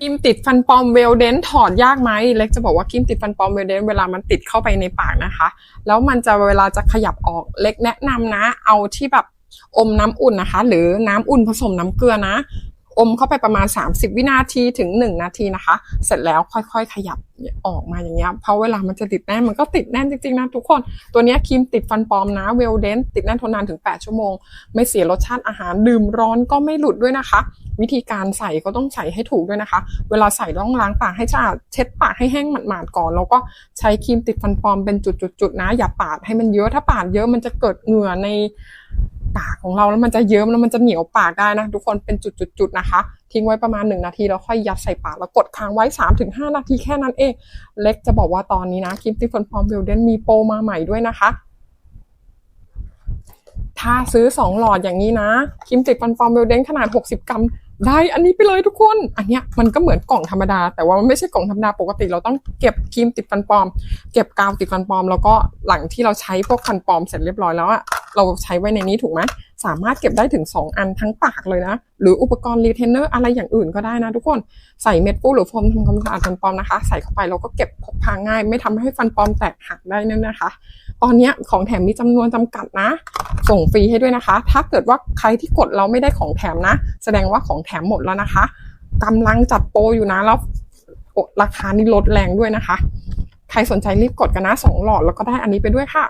กิมติดฟันปลอมเวลเดนถอดยากไหมเล็กจะบอกว่ากิมติดฟันปลอมเวลเดนเวลามันติดเข้าไปในปากนะคะ แล้วมันจะเวลาจะขยับออกเล็กแนะนำนะ เอาที่แบบอมน้ำอุ่นนะคะ หรือน้ำอุ่นผสมน้ำเกลือนะ อมเข้าไปประมาณ 30 วินาทีถึง 1 นาทีนะคะ เสร็จแล้วค่อยๆ ขยับออกมาอย่างเงี้ยเพราะเวลามันจะติดแน่นมันก็ติดแน่นจริงๆนะทุกคน ตัวนี้ครีมติดฟันปลอมนะเวลเดนติดแน่นทนนานถึง 8 ชั่วโมง ไม่เสียรสชาติอาหารดื่มร้อนก็ไม่หลุดด้วยนะคะ วิธีการใส่ก็ต้องใส่ให้ถูกด้วยนะคะ เวลาใส่ต้องล้างปากให้สะอาดเช็ดปากให้แห้งหมาดๆก่อน แล้วก็ใช้ครีมติดฟันปลอมเป็นจุดๆๆนะ อย่าปาดให้มันเยอะถ้าปาดเยอะมันจะเกิดเหงื่อใน ปากของเราแล้วมันจะเยิ้มแล้วมันจะเหนียวปากได้นะ ทุกคนเป็นจุดๆๆนะคะ ทิ้งไว้ประมาณ 1 นาทีแล้วค่อยยัดใส่ปากแล้วกดค้างไว้ 3-5 นาทีแค่นั้นเอง เล็กจะบอกว่าตอนนี้นะครีมติดฟันปลอมวิลเดนมีโปรมาใหม่ด้วยนะคะถ้าซื้อ 2 หลอดอย่างนี้นะครีมติดฟันปลอมเวลเดนขนาด 60 กรัม ได้อันนี้ไปเลยทุกคน อันเนี้ยมันก็เหมือนกล่องธรรมดา แต่ว่ามันไม่ใช่กล่องธรรมดาปกติเราต้องเก็บครีมติดฟันปลอม เก็บกาวติดฟันปลอม แล้วก็หลังที่เราใช้พวกฟันปลอมเสร็จเรียบร้อยแล้วอะ เราใช้ไว้ในนี้ถูกไหมสามารถเก็บได้ถึง 2 อันทั้งปากเลยนะ หรืออุปกรณ์รีเทนเนอร์อะไรอย่างอื่นก็ได้นะทุกคนใส่เม็ดฟูหรือโฟมทำความสะอาดฟันปลอมนะคะ ใส่เข้าไปเราก็เก็บพกพาง่าย ไม่ทำให้ฟันปลอมแตกหักได้นั่นนะคะ ตอนนี้ของแถมมีจำนวนจำกัดนะ ส่งฟรีให้ด้วยนะคะ ถ้าเกิดว่าใครที่กดเราไม่ได้ของแถมนะ แสดงว่าของแถมหมดแล้วนะคะกำลังจัดโปรอยู่นะแล้วราคานี่ลดแรงด้วยนะคะ ใครสนใจรีบกดกันนะสองหลอดแล้วก็ได้อันนี้ไปด้วยค่ะ